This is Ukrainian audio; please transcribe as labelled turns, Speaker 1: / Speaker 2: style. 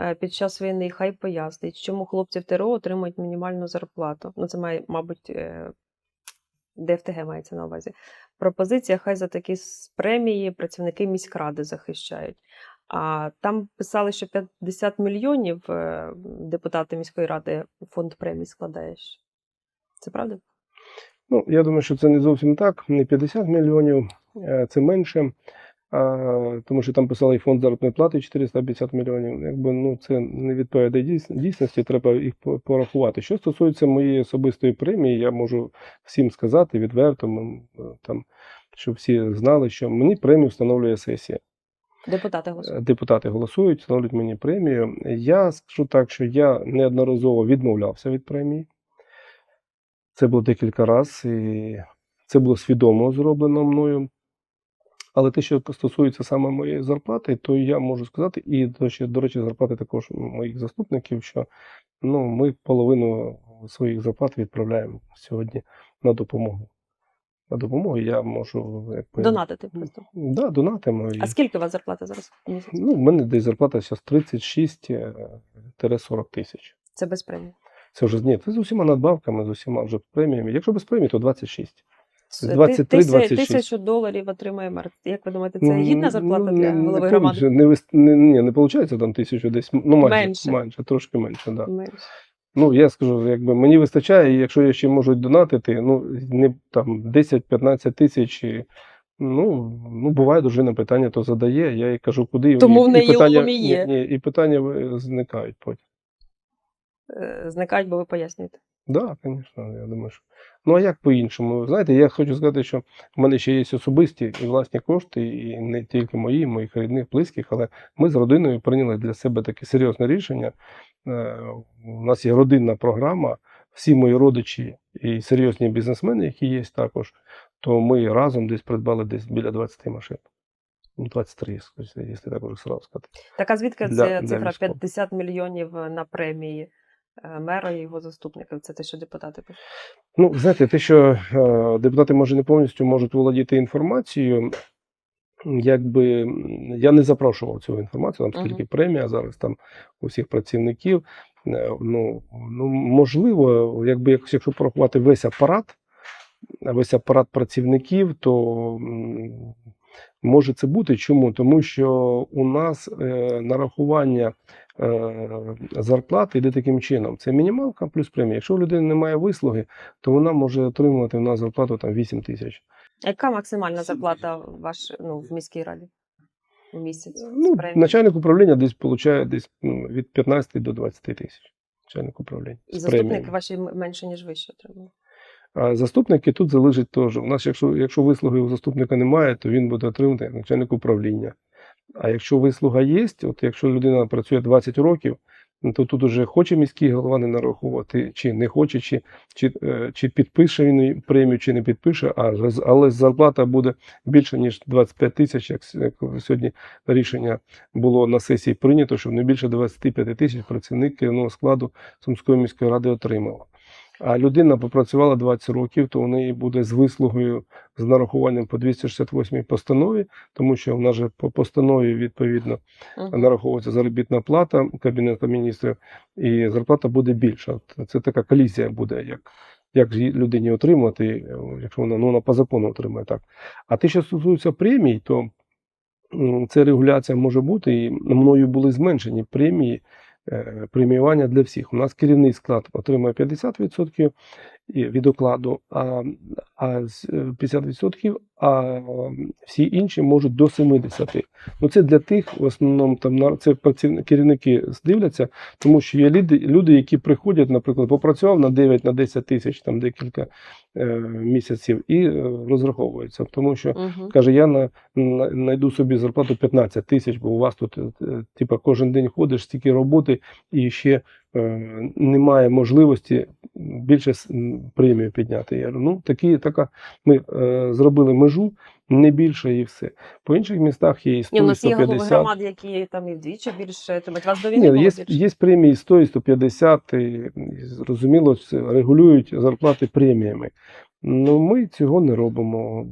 Speaker 1: е, під час війни, хай пояснить, чому хлопці в ТРО отримують мінімальну зарплату. Ну, це має, мабуть, е, ДФТГ мається на увазі. Пропозиція, хай за такі премії працівники міськради захищають. А там писали, що 50 мільйонів е, депутати міської ради фонд премій складаєш. Це правда?
Speaker 2: Ну, я думаю, що це не зовсім так. Не 50 мільйонів, це менше. А, тому що там писали і фонд заробітної плати 450 мільйонів. Якби ну це не відповідає дійсності, треба їх порахувати. Що стосується моєї особистої премії, я можу всім сказати відверто, е, там, щоб всі знали, що мені премію встановлює сесія.
Speaker 1: Депутати
Speaker 2: Е,
Speaker 1: голосують.
Speaker 2: Депутати голосують, встановлюють мені премію. Я скажу так, що я неодноразово відмовлявся від премії. Це було декілька разів, і це було свідомо зроблено мною. Але те, що стосується саме моєї зарплати, то я можу сказати, і до речі, до речі, зарплати також моїх заступників, що ну, ми половину своїх зарплат відправляємо сьогодні на допомогу. На допомогу я можу якби,
Speaker 1: Донатити просто.
Speaker 2: Да, донатимо. і-
Speaker 1: А скільки у вас зарплата зараз?
Speaker 2: Ну, в мене десь зарплата зараз 36-40 тисяч.
Speaker 1: Це без премії.
Speaker 2: Це вже ні, це з усіма надбавками, з усіма вже преміями. Якщо без премії, то 26.
Speaker 1: С-
Speaker 2: 23,
Speaker 1: тися-
Speaker 2: 26.
Speaker 1: Тисячу доларів отримує мер. Як ви думаєте, це
Speaker 2: Ну,
Speaker 1: гідна зарплата
Speaker 2: ну,
Speaker 1: для
Speaker 2: не-
Speaker 1: голови
Speaker 2: не,
Speaker 1: громади?
Speaker 2: Не, вис- не, ні, не виходить там тисячу десь, ну майже,
Speaker 1: Менше.
Speaker 2: менше, трошки менше, да.
Speaker 1: Менше.
Speaker 2: Ну, я скажу, якби мені вистачає, і якщо я ще можу донатити, ну, не там 10-15 тисяч, ну, ну, буває, дружина питання то задає, я їй кажу, куди. і-
Speaker 1: Тому в
Speaker 2: і питання,
Speaker 1: є.
Speaker 2: Ні, ні, і питання зникають потім.
Speaker 1: Е, Зникають, бо ви пояснюєте.
Speaker 2: Так, да, звісно, я думаю, що. Ну а як по-іншому? Знаєте, я хочу сказати, що в мене ще є особисті і власні кошти, і не тільки мої, моїх рідних, близьких, але ми з родиною прийняли для себе таке серйозне рішення. Е, У нас є родинна програма, всі мої родичі і серйозні бізнесмени, які є також, то ми разом десь придбали десь біля 20 машин. Ну, 23, якщо якщо так можу сразу сказати.
Speaker 1: Так а звідки
Speaker 2: Для-
Speaker 1: ця цифра
Speaker 2: військових.
Speaker 1: 50 мільйонів на премії мера і його заступників? Це те, що депутати пишуть.
Speaker 2: Ну, знаєте, те, що е, депутати може не повністю можуть володіти інформацією, якби я не запрошував цю інформацію, там скільки премія зараз там у всіх працівників. Е, Ну, ну можливо, якби якось, якщо порахувати весь апарат, весь апарат працівників, то може це бути. Чому? Тому що у нас е, нарахування е, зарплати йде таким чином: це мінімалка плюс премія. Якщо у людини немає вислуги, то вона може отримувати у нас зарплату там 8 тисяч.
Speaker 1: Яка максимальна зарплата ваш, ну, в міській раді в місяць?
Speaker 2: Ну, начальник управління десь получає десь м, від 15 до 20 тисяч. Начальник управління.
Speaker 1: І
Speaker 2: з
Speaker 1: заступники
Speaker 2: преміями.
Speaker 1: ваші менше, ніж ви ще отримують.
Speaker 2: А заступники тут залежить теж. У нас, якщо, якщо вислуги у заступника немає, то він буде отримати як начальник управління. А якщо вислуга є, от якщо людина працює 20 років, ну, то тут уже хоче міський голова не нараховувати, чи не хоче, чи, чи, е, чи підпише він премію, чи не підпише, а, але зарплата буде більше, ніж 25 тисяч, як, сьогодні рішення було на сесії прийнято, щоб не більше 25 тисяч працівник керівного складу Сумської міської ради отримала. А людина попрацювала 20 років, то у неї буде з вислугою з нарахуванням по 268 постанові, тому що в нас же по постанові відповідно нараховується заробітна плата Кабінету міністрів, і зарплата буде більша. Це така колізія буде, як, як людині отримати, якщо вона, ну, вона по закону отримає так. А те, що стосується премій, то це регуляція може бути, і мною були зменшені премії. Е, Преміювання для всіх. У нас керівний склад отримує 50% від окладу, а, а з- е, 50%, а всі інші можуть до 70%. Ну це для тих, в основному там на це керівники здивляться, тому що є люди, люди, які приходять, наприклад, попрацював на 9 на 10 тисяч там декілька е, місяців і е, розраховується. Тому що
Speaker 1: Мгм.
Speaker 2: каже, я на, на знайду собі зарплату 15 тисяч, бо у вас тут е, кожен день ходиш, стільки роботи, і ще е, немає можливості більше премію підняти. Я говорю, ну такі така. Ми е, зробили межу не більше і все. По інших містах є і 100,
Speaker 1: Ні, у
Speaker 2: і
Speaker 1: нас є голови
Speaker 2: 150.
Speaker 1: громад, які там і вдвічі більше отримують. Вас до війни
Speaker 2: Ні,
Speaker 1: було
Speaker 2: є,
Speaker 1: більше?
Speaker 2: є премії 100 і 150, і, і, зрозуміло, регулюють зарплати преміями. Ну, ми цього не робимо.